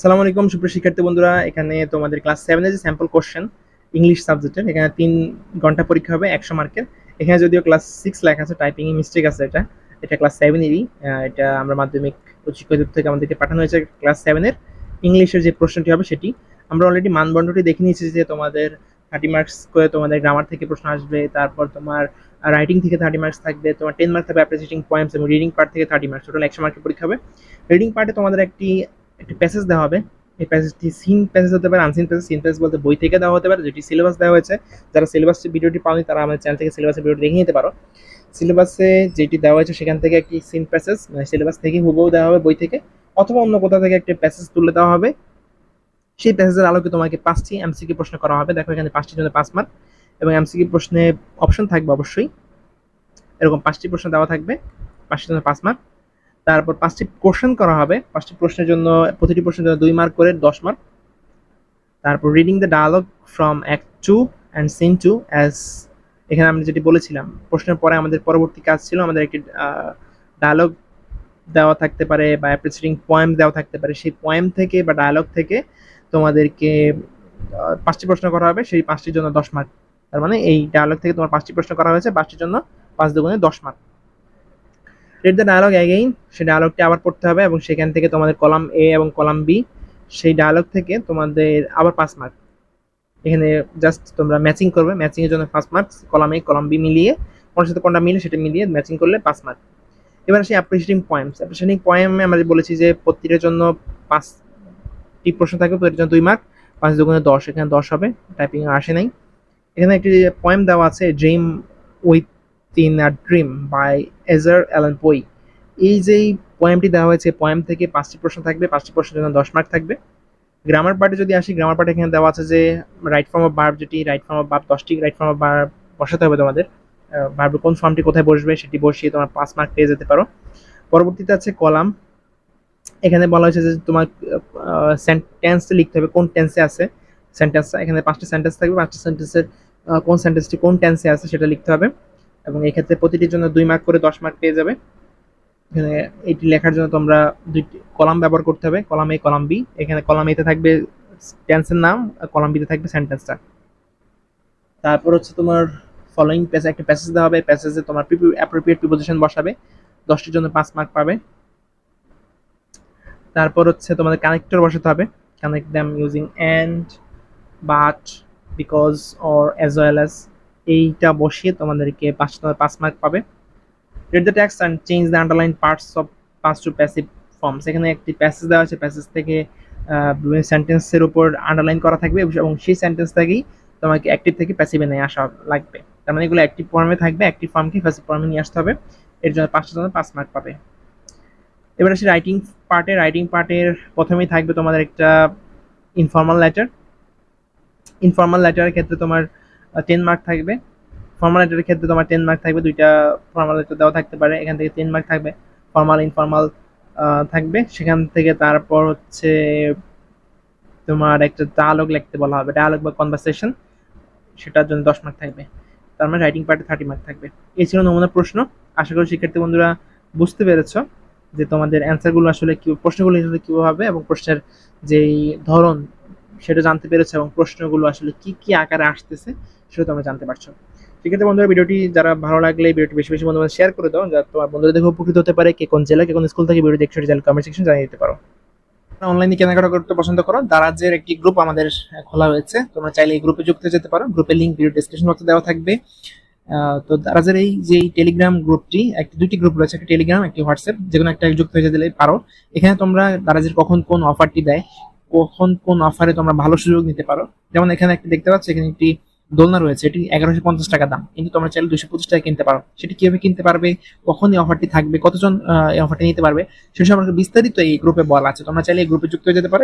সালাম আলাইকুম, সুপ্রিয় শিক্ষার্থী বন্ধুরা। এখানে তোমাদের ক্লাস সেভেনের যে স্যাম্পল কোশ্চেন ইংলিশ সাবজেক্টের এখানে তিন ঘণ্টা পরীক্ষা হবে, একশো মার্কের। এখানে যদিও ক্লাস সিক্স লেখা আছে টাইপিং মিস্টেক আছে এটা। এটা ক্লাস সেভেনেরই এটা আমরা মাধ্যমিক উচ্চ শিক্ষা থেকে আমাদেরকে পাঠানো হয়েছে ক্লাস সেভেনের ইংলিশের যে প্রশ্নটি হবে সেটি। আমরা অলরেডি মানদণ্ডটি দেখে নিয়েছি যে তোমাদের থার্টি মার্কস করে তোমাদের গ্রামার থেকে প্রশ্ন আসবে, তারপর তোমার রাইটিং থেকে থার্টি মার্কস থাকবে, তোমার টেন মার্কস থাকবে অ্যাপ্রিসিয়েটিং পয়েন্টস এবং রিডিং পার্ট থেকে থার্টি মার্কস টোটাল একশো মার্কের পরীক্ষা হবে। রিডিং পার্টে তোমাদের একটি একটি প্যাসেজ দেওয়া হবে। এই প্যাসেজটি সিন প্যাসেজ হতে পারে আনসিন প্যাসেজ সিন প্যাসেজ বলতে বই থেকে দেওয়া হতে পারে, যেটি সিলেবাস দেওয়া হয়েছে। যারা সিলেবাস ভিডিওটি পাওনি, তারা আমাদের চ্যানেল থেকে সিলেবাসের ভিডিওটি দেখে নিতে পারো। সিলেবাসে যেটি দেওয়া হয়েছে, সেখান থেকে একটি সিন প্যাসেজ মানে সিলেবাস থেকে হুবহু দেওয়া হবে বই থেকে, অথবা অন্য কোথাও থেকে একটি প্যাসেজ তুলে দেওয়া হবে। সেই প্যাসেজের আলোকে তোমাকে পাঁচটি এমসিকিউ প্রশ্ন করা হবে। দেখো এখানে পাঁচটি জন্য পাঁচ মার্ক এবং এমসিকিউ প্রশ্নে অপশন থাকবে অবশ্যই। এরকম পাঁচটি প্রশ্ন দেওয়া থাকবে পাঁচটি জন্য পাঁচ মার্ক তারপর পাঁচটি কোশ্চেন করা হবে। পাঁচটি প্রশ্নের জন্য, প্রতিটি প্রশ্নের জন্য দুই মার্ক করে দশ মার্ক তারপর reading the dialogue from act two and scene two as এখানে আমি যেটি বলেছিলাম, প্রশ্নের পরে আমাদের পরবর্তী কাজ ছিল, আমাদের একটি ডায়ালগ দেওয়া থাকতে পারে বা অ্যাপ্রিসিয়েটিং পয়েম দেওয়া থাকতে পারে। সেই পয়েম থেকে বা ডায়ালগ থেকে তোমাদেরকে পাঁচটি প্রশ্ন করা হবে। সেই পাঁচটির জন্য দশ মার্ক তার মানে এই ডায়ালগ থেকে তোমার পাঁচটি প্রশ্ন করা হয়েছে, পাঁচটির জন্য পাঁচ দুগুণে দশ mark read the dialogue again সেই ডায়ালগটি আবার পড়তে হবে এবং সেখান থেকে তোমাদের কলাম এ এবং কলাম বি সেই ডায়ালগ থেকে তোমাদের আবার পাঁচ মার্ক এখানে জাস্ট তোমরা ম্যাচিং করবে ম্যাচিং এর জন্য পাঁচ marks column A column B মিলিয়ে কোনটার সাথে কোনটা মিলে সেটা মিলিয়ে ম্যাচিং করলে পাঁচ মার্ক এবার আসি অ্যাপ্রিসিয়েটিং পয়েন্টস অ্যাপ্রিসিয়েটিং পয়েমে আমরা বলেছি যে প্রতিটার জন্য পাঁচটি প্রশ্ন থাকবে প্রতিটার জন্য দুই মার্ক পাঁচ দুগুণে দশ, এখানে দশ হবে টাইপিং আসে নাই। এখানে একটি পয়েম দেওয়া আছে dream within a dream by এজার Allan Poe এই যে পয়েমটি দেওয়া হয়েছে পয়েম থেকে পাঁচটি প্রশ্ন থাকবে, পাঁচটি প্রশ্নের জন্য দশ মার্ক থাকবে। গ্রামার পার্টে যদি আসি গ্রামার পার্টে এখানে দেওয়া আছে যে রাইট ফর্ম অফ বার্ব যেটি রাইট ফর্ম অফ বার্ব দশটি রাইট ফর্ম অফ বার্ব বসাতে হবে তোমাদের। বার্বের কোন ফর্মটি কোথায় বসবে সেটি বসিয়ে তোমার পাঁচ মার্ক পেয়ে যেতে পারো। পরবর্তীতে আছে কলাম এখানে বলা হয়েছে যে, তোমার সেন্টেন্সটা লিখতে হবে, কোন টেন্সে আছে। সেন্টেন্সটা এখানে পাঁচটি সেন্টেন্স থাকবে, পাঁচটি সেন্টেন্সের কোন সেন্টেন্সটি কোন টেন্সে আছে সেটা লিখতে হবে। এবং এই ক্ষেত্রে প্রতিটির জন্য দুই মার্ক করে দশ মার্ক পেয়ে যাবে। এখানে এটি লেখার জন্য তোমরা দুইটি কলাম ব্যবহার করতে হবে। কলাম এ কলাম বি এখানে কলাম এতে থাকবে টেন্সের নাম কলাম বিতে থাকবে সেন্টেন্সটা তারপর হচ্ছে তোমার ফলোয়িং পেজ একটা প্যাসেজ দেওয়া হবে। প্যাসেজে তোমার অ্যাপ্রোপ্রিয়েট প্রিপোজিশন বসাবে। দশটির জন্য পাঁচ মার্ক পাবে। তারপর হচ্ছে তোমাদের কানেক্টর বসাতে হবে। Connect them using and but because or as well as এইটা বসিয়ে তোমাদেরকে পাঁচ পাঁচ মার্ক পাবে। Read the text and change the underlined parts of pass to passive forms এখানে একটি প্যাসেজ দেওয়া আছে। প্যাসেজ থেকে বিভিন্ন সেন্টেন্সের উপর আন্ডারলাইন করা থাকবে এবং সেই সেন্টেন্স থেকেই তোমাকে অ্যাক্টিভ থেকে প্যাসিভে নিয়ে আসা লাগবে। তার মানে এগুলো অ্যাক্টিভ ফর্মে থাকবে। অ্যাক্টিভ ফর্মকে প্যাসিভ ফর্মে নিয়ে আসতে হবে। এর জন্য পাঁচটার জন্য পাঁচ মার্ক পাবে। এবার আসি রাইটিং পার্টে রাইটিং পার্টের প্রথমেই থাকবে তোমাদের একটা ইনফর্মাল লেটার ইনফর্মাল লেটারের ক্ষেত্রে তোমার টেন মার্ক থাকবে। ফর্মাল লেটারের ক্ষেত্রে তোমার টেন মার্ক থাকবে, দুইটা ফর্মাল লেটার দেওয়া থাকতে পারে। এখান থেকে টেন মার্ক থাকবে ফর্মাল ইনফর্মাল থাকবে। সেখান থেকে তারপর হচ্ছে তোমার একটা ডায়ালগ লিখতে বলা হবে। ডায়ালগ বা কনভারসেশন সেটার জন্য দশ মার্ক থাকবে। তার মানে রাইটিং পার্টে থার্টি মার্ক থাকবে। এই ছিল নমুনা প্রশ্ন। আশা করি শিক্ষার্থী বন্ধুরা বুঝতে পেরেছ যে তোমাদের অ্যান্সারগুলো আসলে কি প্রশ্নগুলো কীভাবে হবে এবং প্রশ্নের যেই ধরন সেটা জানতে পেরেছ এবং প্রশ্নগুলো আসলে কি কি আকারে আসতেছে, সেটা তোমরা জানতে পারছ। সেক্ষেত্রে বন্ধুরা ভিডিওটি যারা ভালো লাগলে ভিডিওটি বেশি বেশি বন্ধু শেয়ার করে দাও, যাতে তোমার বন্ধুরা দেখে উপকৃত হতে পারে কে কোন জেলা, কে কোন স্কুল থেকে ভিডিও দেখছ, সেটা কমেন্ট সেকশন জানিয়ে দিতে পারো। অনলাইনে কেনাকাটা করতে পছন্দ করো। দারাজের একটি গ্রুপ আমাদের খোলা হয়েছে। তোমরা চাইলে এই গ্রুপে যুক্ত যেতে পারো। গ্রুপের লিঙ্ক ভিডিও ডিসক্রিপশন বক্সে দেওয়া থাকবে। তো দারাজের এই যে টেলিগ্রাম গ্রুপটি একটি, দুইটি গ্রুপ রয়েছে, একটা টেলিগ্রাম একটি হোয়াটসঅ্যাপ যে কোনো একটা যুক্ত হয়ে যেতে পারো। এখানে তোমরা দারাজের কখন কোন অফারটি দেয় কখন কোন অফারে তোমরা ভালো সুযোগ নিতে পারো। যেমন এখানে একটি দেখতে পাচ্ছ, এখানে একটি দোলনা রয়েছে, এটি এগারোশো পঞ্চাশ টাকা দাম। কিন্তু তোমরা চাইলে দুশো পঁচিশ টাকা কিনতে পারো। সেটি কীভাবে কিনতে পারবে, কখন এই অফারটি থাকবে, কতজন এই অফারটি নিতে পারবে সে সম্পর্কে বিস্তারিত এই গ্রুপে বলা আছে। তোমরা চাইলে এই গ্রুপে যুক্ত হয়ে যেতে পারো।